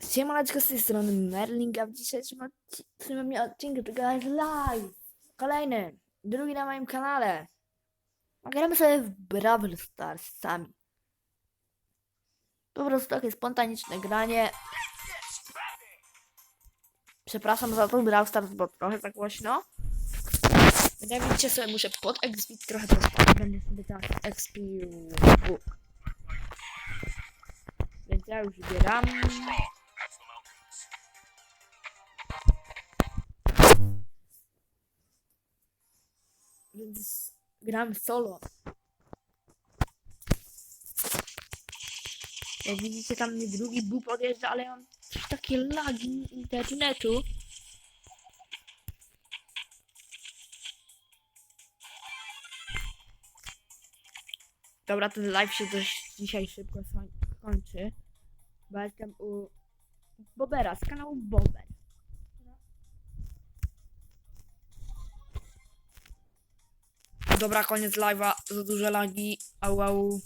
Siemaneczko z tej strony Merling, a w dzisiejszym odci- w tym odcinku to jest live. Kolejny, drugi na moim kanale. Gramy sobie w Brawl Stars sami. Po prostu takie spontaniczne granie. Przepraszam za to Brawl Stars, bo trochę za głośno. Jak widzicie sobie muszę pod expić trochę to będę sobie teraz expił. Więc ja już zbieram. Więc gram solo. Jak widzicie tam mnie drugi bu podjeżdża, ale mam takie lagi internetu. Dobra, ten live się dość dzisiaj szybko skoń- kończy. Bo jestem u Bobera z kanału Bober. Dobra, koniec live'a, za duże lagi, au au.